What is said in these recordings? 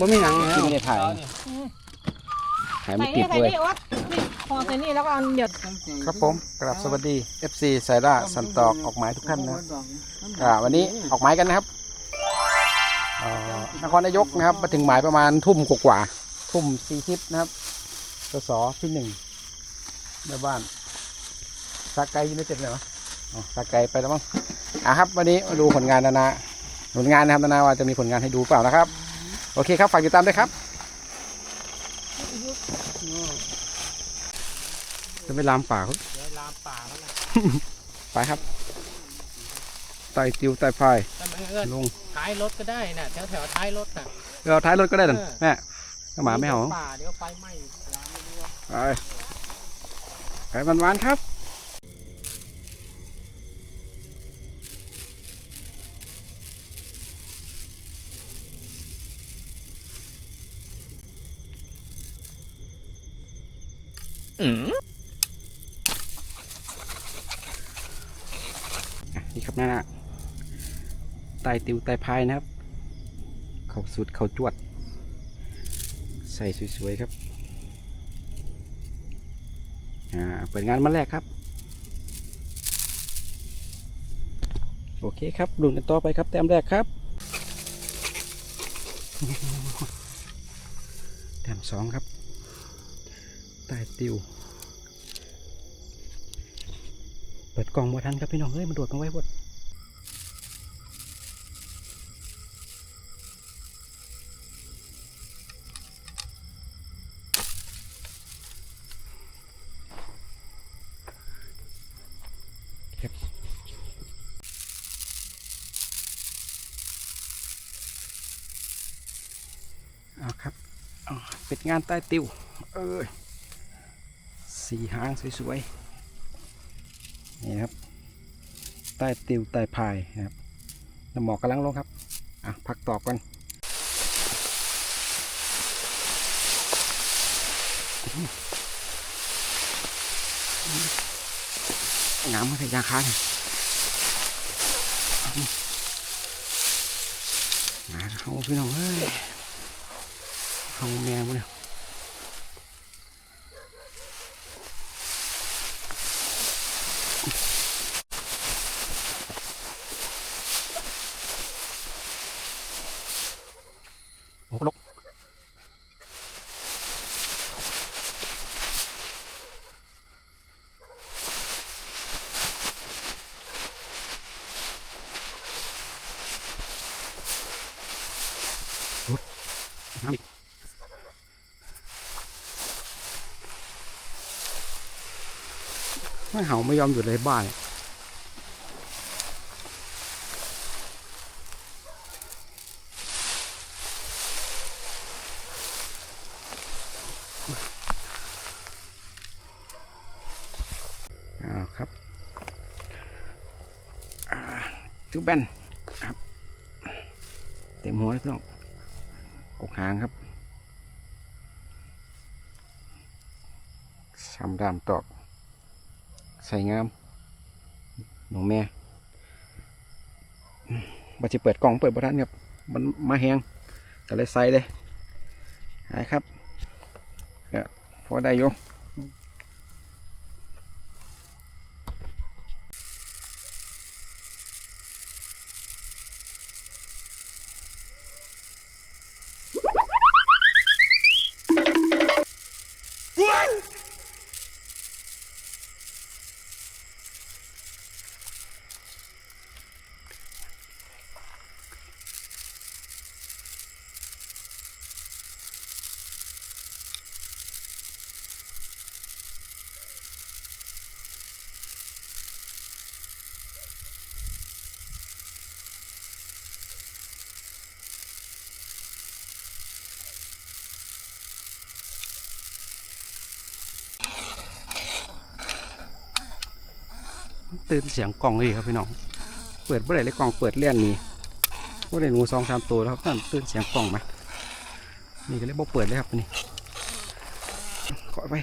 บ่มีหนังที่ไม่ได้ถ่ายถ่ายไม่ใส่ตินี่ดใส่เลยนี่วะนี่พอใส่นี่แล้วก็เอาเดี๋ยวครับผมกราบสวัสดี FC ไซร่าสันตอกออกหมายทุกท่านนะอ่าวันนี้ออกหมายกันนะครับเอ่อนครนายกนะครับมาถึงหมายประมาณทุ่มกว่าๆทุ่มสี่ทิศนะครับสสที่หนึ่งแม่บ้านสากไกยูไนเต็ดเลยวะอ๋อสากไกไปแล้วมั้งอะครับ วันนี้มาดูผลงานนานาผลงานนะครับนานาว่าจะมีผลงานให้ดูเปล่านะครับ โอเคครับฝากติดตามด้วยครับจะไปลามป่าครับเดี๋ยวลามป่าแล้วนะไปครับไต่ติวไต่พายแต่มันเอื้อนลงท้ายรถก็ได้น่ะแถวแถวๆท้ายรถน่ะเราท้ายรถก็ได้ดันเออแม่ก็หมาไม่เห่าป่าเดี๋ยวไฟไหม้ลามไม่รู้ว่าไปไปมันวานๆครับ นี่ครับนั่นนะไตติวไตพายนะครับ เขาสุดเขาจวด ใส่สวยๆครับ อ่า เปิดงานมาแรกครับ โอเคครับลุ้นกันต่อไปครับ แต้มแรกครับ แต้มสองครับ ใต้ติวเปิดกล่องมาทันครับพี่น้องเฮ้ยมันโดดมาไว้บดครับเอาครับ เปิดงานใต้ติว เอ้ย สีหางสวยๆ นี่ครับ ใต้ติวใต้พายนะครับน้ำหมอกกำลังลงครับ อะ พักตอบกันน้ำมันจะยางค้างนะเขาพี่น้องเฮ้ยเขาแมวเนี่ย โอ้โหลกรุดน้ำอีก ไม่เห่าไม่ยอมหยุดเลยบ้าเนี่ยอ้าครับอ่าจูแบนครับ เต็มหัวเลยพี่น้อง กกหางครับชำดามตอก ใส่งามหนูแม่บัจะเปิดกล่องเปิดบทันครับ มันมาแหงก็เลยใส่เลยหายครับก็พอได้ยู่ ตื่นเสียงกล่องเลยครับพี่น้อง เปิดเมื่อไรเลยกล่องเปิดเลี่ยนนี้ว่อได้หนูสองสามตัวแล้วครับท่านตื่นเสียงกล่องไหมนี่ก็เลยบอกเปิดเลยครับนี่ขอไป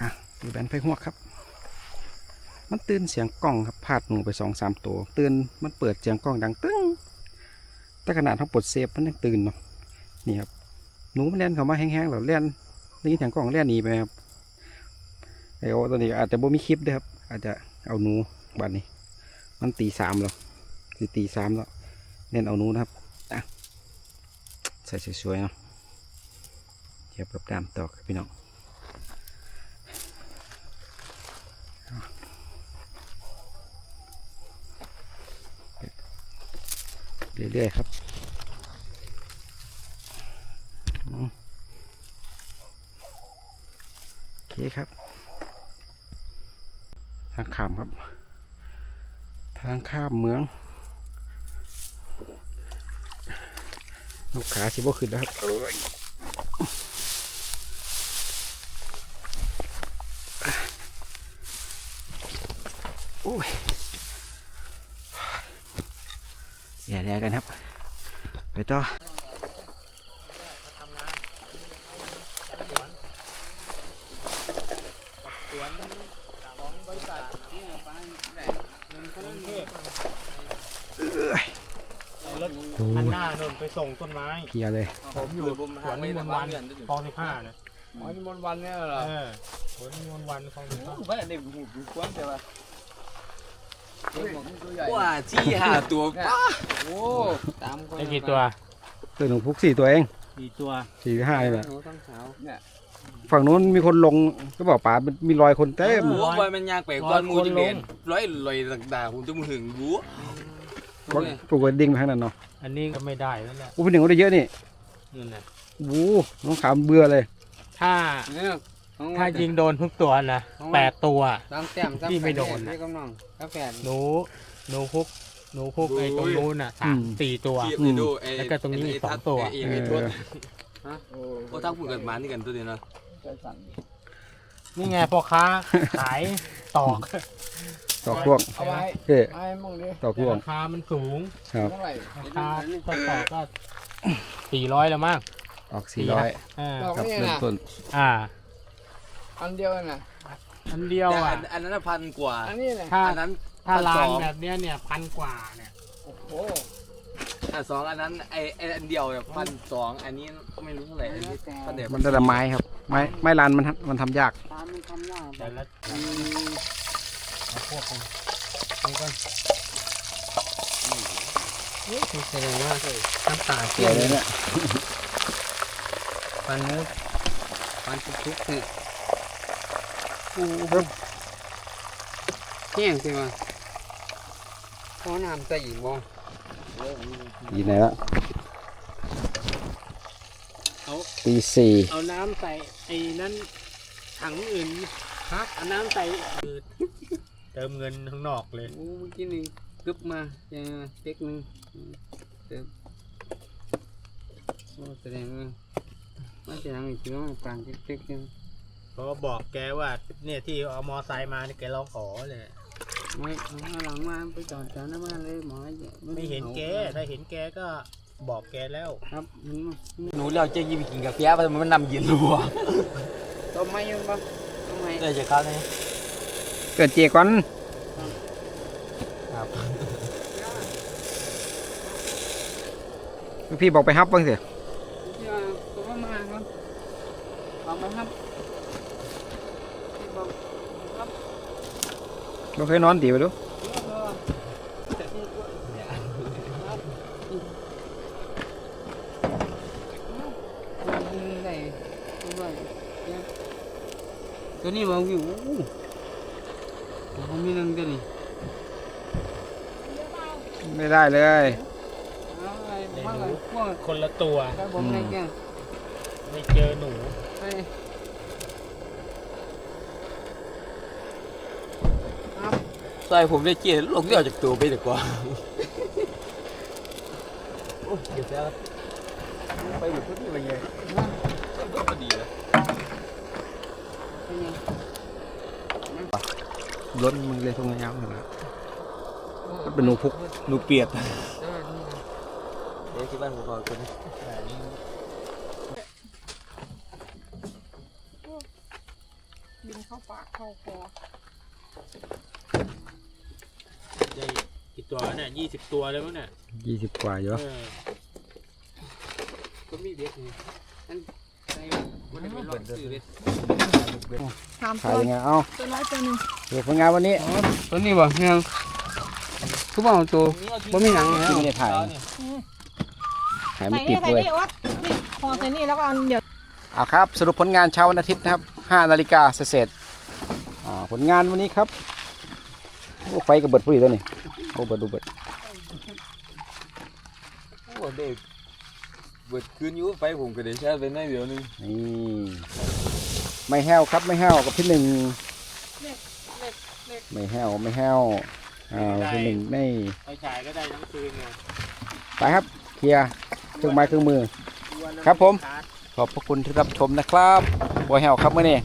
อะอยู่แบนไฟหัวครับ มันตื่นเสียงกล้องครับพาดหนูไปสองสามตัว ตื่นมันเปิดเสียงกล้องดังตึ้งแต่ขนาดเขาปลดเซฟมันยังตื่นเนาะนี่ครับหนูมันเล่นเขามาแห้งๆหรอเล่นได้ยินเสียงกล้องเล่นหนีไปครับไอโอตัวนี้อาจจะบ่มีคลิปด้วยครับอาจจะเอาหนูบัดนี้ มันตีสามแล้วสิตีสามแล้วเล่นเอาหนูนะครับอะใส่สวยๆเนาะเทียบกับดามต่อครับพี่น้อง เรื่อยๆครับโอเคครับ ทางข้ามครับ ทางข้ามเมืองลูกขาชิบขึ้นแล้วครับเอ้ยโอ้ย แย่แล้วกันครับ ไปต่อรถโอ้อันยหน้าโนนไปส่งต้นไม้เพลียเลย ผมอยู่สวนนิมนต์วันคลองสิบห้านะอ๋อนี่มนต์วันเนี่ยเหรอเออสวนนิมนต์วันคลองสิบห้าว่าเด็กหูดูกว้างใช่ปะเด็กหมตัวใหญ่ ว่าจี้หาตัวป้าโอ้ตามคนได้กี่ตัวตัวหนูพุกสี่ตัวเองกี่ตัวสี่หรือห้าเลยแหละหนูทั้งขาวเนี่ยฝั่งนู้นมีคนลงก็บอกป่ามันมีรอยคนเต็มหัวบอยมันยางแปลกก้อนมูจิเบนร้อยลอยต่างๆผมจะมึงหึงบัวปลูกไว้ดิ่งไปทางนั้นเนาะอันนี้ก็ไม่ได้แล้วแหละอู้เป็นหนึ่งก็ได้เยอะนี่นั่นน่ะวู้น้องขามเบื่อเลย ถ้าเนี่ย ถ้ายิงโดนทุกตัวนะแปดตัวตามแต้มตามพี่ไม่โดนนะ นี่กำลังกาแฟหนูหนูพุกหนูพุกไอ้ตรงนู้นน่ะสามสี่ตัว เทียบเลยดูไอ้แล้วก็ตรงนี้อีกสองตัว ไอ้ไอ้ตัวฮะโอ้โอ้ทั้งพูดกันมานี่กันตัวเดียวนะใจสั่นนี่ไงพ่อค้าขายตอกตอกพวกเอาไว้เฮ้ไอ้มองดิตอกพวกราคามันสูงครับ เท่าไหร่ราคาก็ตอกก็สี่ร้อยแล้วมั้งออกสี่ร้อยอ่าดอกครับนี่เริ่มนะต้นอ่า อันเดียวน่ะอันเดียวแต่อะ อันอันนั้นพันกว่า อันนี้น่ะถ้าอันนั้นถ้าพันลาสนองแบบเนี้ยเนี่ยพันกว่าเนี่ยโอ้โหอันสองอันนั้นไอ้ไอ้อันเดียวเนี่ยพันสองอันนี้ไม่รู้เท่าไหร่อันนี้พันเดียวมันแต่ละไม้ครับ ไม้ไม้ลานมันทำมันทำยาก ตามมันทำยากแต่ละเอาพวกกันนี่ก่อนนี่แสดงว่าน้ำตาเกี่ยวเลยเนี่ย ปันเนื้อปันทุกๆเนี่ย โอ้โหแห้งใช่ไหมพอน้ำใส่อีกบ่ดีไหนละตีสี่เอาน้ำใส่ไอ้นั้นถังอื่นฮะเอาน้ำใส่อื่นเติมเงินข้างนอกเลยโอ้เมื่อกี้นี่กึบมาเจอเป๊กหนึงเติมโอ้แสดงว่ามาแสดงอีกทีว่าการเป๊กๆเนี่ย เพราะว่าบอกแกว่า เนี่ยที่เอามอไซค์มาเนี่ยแกร้องขอเลย ไม่เอาหลังมาไปจอดแถวหน้าบ้านเลยหมอไม่เห็นแก ถ้าเห็นแกก็บอกแกแล้ว ครับนี่มาหนูเราจะยิงไปกินกาแฟเพราะมันนำเย็นรัวต้มไม้ยังบ้างต้มไม้ได้จากเขาเนี่ยเกิดเจก่อนครับพี่บอกไปฮับบ้างสิที่ว่าต้มมาครับเอามาครับที่บอกครับ เราเคยนอนตีไปดูตัวนี้บอกวิวเขามีเรื่องตัวนี้ไม่ได้เลยเอาอะไรมาอะไรพวกคนละตัวกระผมอะไรแกไม่เจอหนู ไปครับ ใส่ผมได้เกียร์ลงที่ออกจากตัวไปดีกว่าโอ้เดี๋ยวจะไปหมดทุกที่ไปไงก็ดีแล้วไปยังล้นมือเลยตรงนี้ยาวเลยนะมันเป็นหนูพุกหนูเปียดเออนี่นะเดี๋ยวที่บ้านผมขอคนนี้บินเข้าป่าเข้าคอได้กี่ ตัวเนี่ยยี่สิบตัวเลยมั้งเนี่ยยี่สิบกว่าอยู่เออก็มีเบ็ดนี่นั่นไอ้มันได้ไปลองซื้อเบ็ดสามขาตัยวยังไงเอ้าตัวน้อยตัวหนึงเดี๋ยวผลงานวันนี้ตัวนี้บ่ยังคือบ่เอาตัว บ่มีหนังที่ไม่ได้ถ่ายถ่ายไม่ใส่ตินี่ดใส่เลย นี่วัดนี่คอใส่นี่แล้วก็เอาเดี๋ยว เอาครับ สรุปผลงานเช้าวันอาทิตย์นะครับ5นาฬิกาเสร็จอ่าผลงานวันนี้ครับโอ้ไฟกระเบิดพอดีตัวนี้ โอ้เบิดดูเบิดโอ้เด็กเบิดคืนอยู่ไฟผมก็ได้ชาร์จไปในเดี๋ยวนึงนี่ไม่แห้วครับไม่แห้วกับพี่หนึ่งไม่แห้วไม่แห้วอ่าพี่หนึ่งไม่ไปฉายก็ได้ทั้งคืนเนี่ยไปครับเคลียร์เครื่องไม้เครื่องมือ ครับผม ขอบพระคุณที่รับชมนะครับบัวแห้วครับเมื่อนี้